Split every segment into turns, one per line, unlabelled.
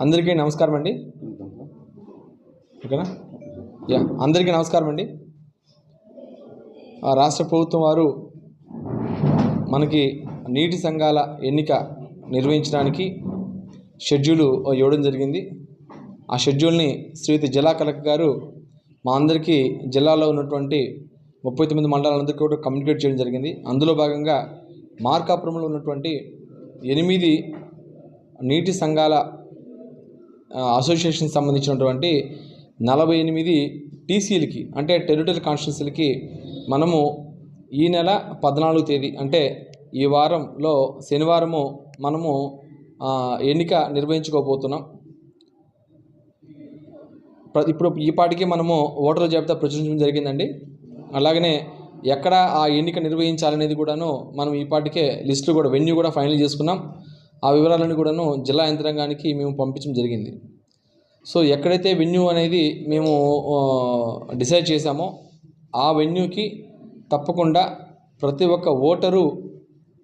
అందరికీ నమస్కారం అండి. ఓకేనా? యా అందరికీ నమస్కారం అండి. ఆ రాష్ట్ర ప్రభుత్వం వారు మనకి నీటి సంఘాల ఎన్నిక నిర్వహించడానికి షెడ్యూలు ఇవ్వడం జరిగింది. ఆ షెడ్యూల్ని శ్రీతి జిల్లా కలెక్టర్ గారు మా అందరికీ జిల్లాలో ఉన్నటువంటి ముప్పై తొమ్మిది మండలాలందరికీ కూడా కమ్యూనికేట్ చేయడం జరిగింది. అందులో భాగంగా మార్కాపురంలో ఉన్నటువంటి ఎనిమిది నీటి సంఘాల అసోసియేషన్ సంబంధించినటువంటి నలభై ఎనిమిది టీసీలకి అంటే టెరిటరీ కాన్స్టిట్యున్సీలకి మనము ఈ నెల పద్నాలుగు తేదీ అంటే ఈ వారంలో శనివారము మనము ఎన్నిక నిర్వహించుకోబోతున్నాం. ప్ర- ఇప్పుడు ఈ పాటికి మనము ఓటర్ల జాబితా ప్రచురించడం జరిగిందండి. అలాగనే ఎక్కడ ఆ ఎన్నిక నిర్వహించాలనేది కూడాను మనం ఈ పాటికే లిస్టులు కూడా వెన్యూ కూడా ఫైనల్ చేసుకున్నాం. ఆ వివరాలను కూడాను జిల్లా యంత్రాంగానికి మేము పంపించడం జరిగింది. సో ఎక్కడైతే వెన్యూ అనేది మేము డిసైడ్ చేశామో ఆ వెన్యూకి తప్పకుండా ప్రతి ఒక్క ఓటరు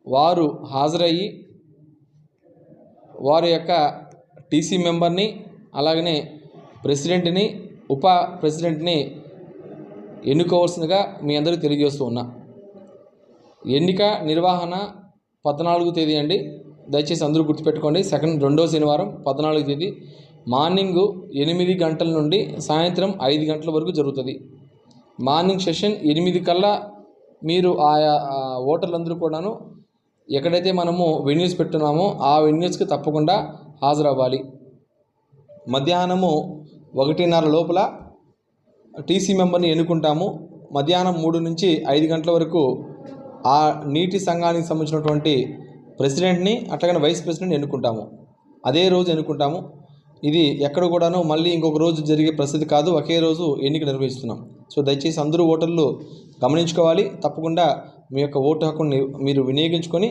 వారు హాజరయ్యి వారి యొక్క టీసీ మెంబర్ని అలాగనే ప్రెసిడెంట్ని ఉప ప్రెసిడెంట్ని ఎన్నుకోవాల్సిందిగా మీ అందరికీ తెలియజేస్తూ ఉన్నా. ఎన్నిక నిర్వహణ పద్నాలుగు తేదీ అండి. దయచేసి అందరూ గుర్తుపెట్టుకోండి. సెకండ్ రెండో శనివారం పద్నాలుగు తేదీ మార్నింగ్ ఎనిమిది గంటల నుండి సాయంత్రం ఐదు గంటల వరకు జరుగుతుంది. మార్నింగ్ సెషన్ ఎనిమిది కల్లా మీరు ఆయా ఓటర్లందరూ కూడాను ఎక్కడైతే మనము వెన్యూస్ పెట్టున్నామో ఆ వెన్యూస్కి తప్పకుండా హాజరవ్వాలి. మధ్యాహ్నము ఒకటిన్నర లోపల టీసీ మెంబర్ని ఎన్నుకుంటాము. మధ్యాహ్నం మూడు నుంచి ఐదు గంటల వరకు ఆ నీటి సంఘానికి సంబంధించినటువంటి ప్రెసిడెంట్ని అట్లాగనే వైస్ ప్రెసిడెంట్ని ఎన్నుకుంటాము. అదే రోజు ఎన్నుకుంటాము. ఇది ఎక్కడ కూడాను మళ్ళీ ఇంకొక రోజు జరిగే పరిస్థితి కాదు. ఒకే రోజు ఎన్నిక నిర్వహిస్తున్నాం. సో దయచేసి అందరూ ఓటర్లు గమనించుకోవాలి. తప్పకుండా మీ యొక్క ఓటు హక్కుని మీరు వినియోగించుకొని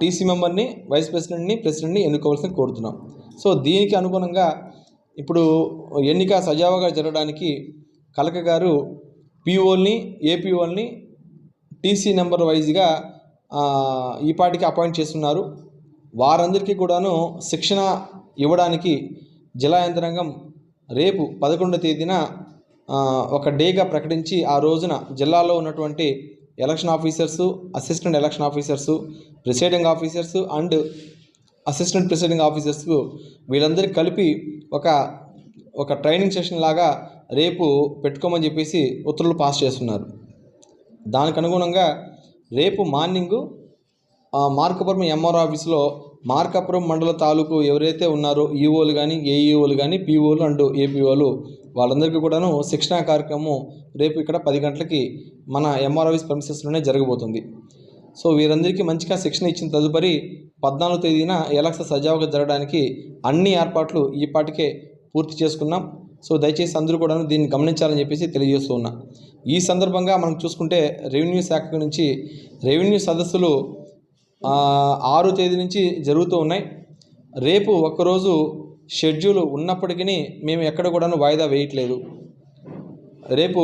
టీసీ మెంబర్ని వైస్ ప్రెసిడెంట్ని ప్రెసిడెంట్ని ఎన్నుకోవాల్సింది కోరుతున్నాం. సో దీనికి అనుగుణంగా ఇప్పుడు ఎన్నిక సజావుగా జరగడానికి కలక గారు పీఓల్ని ఏపీఓల్ని టీసీ నెంబర్ వైజ్గా ఈ పాటికి అపాయింట్ చేస్తున్నారు. వారందరికీ కూడాను శిక్షణ ఇవ్వడానికి జిల్లా యంత్రాంగం రేపు పదకొండవ తేదీన ఒక డేగా ప్రకటించి ఆ రోజున జిల్లాలో ఉన్నటువంటి election officers assistant election officers presiding officers and assistant presiding officers వీళ్ళందరికీ కలిపి ఒక ఒక ట్రైనింగ్ సెషన్ లాగా రేపు పెట్టుకోమని చెప్పేసి ఉత్తర్వులు పాస్ చేస్తున్నారు. దానికి అనుగుణంగా రేపు మార్నింగు మార్కపురం ఎంఆర్ ఆఫీస్లో మార్కాపురం మండల తాలూకు ఎవరైతే ఉన్నారో ఈఓలు కానీ ఏఈఓలు కానీ పీఓలు అండ్ ఏపీఓలు వాళ్ళందరికీ కూడాను శిక్షణా కార్యక్రమం రేపు ఇక్కడ పది గంటలకి మన ఎంఆర్ ప్రమిసెస్లోనే జరగబోతుంది. సో వీరందరికీ మంచిగా శిక్షణ ఇచ్చిన తదుపరి పద్నాలుగు తేదీన ఎలక్షన్ సజావుగా జరగడానికి అన్ని ఏర్పాట్లు ఈ పాటికే పూర్తి చేసుకున్నాం. సో దయచేసి అందరూ కూడా దీన్ని గమనించాలని చెప్పేసి తెలియజేస్తూ ఉన్నా. ఈ సందర్భంగా మనం చూసుకుంటే రెవెన్యూ శాఖ నుంచి రెవెన్యూ సదస్సులు ఆరు తేదీ నుంచి జరుగుతూ ఉన్నాయి. రేపు ఒక్కరోజు షెడ్యూల్ ఉన్నప్పటికీ మేము ఎక్కడ కూడాను వాయిదా వేయట్లేదు. రేపు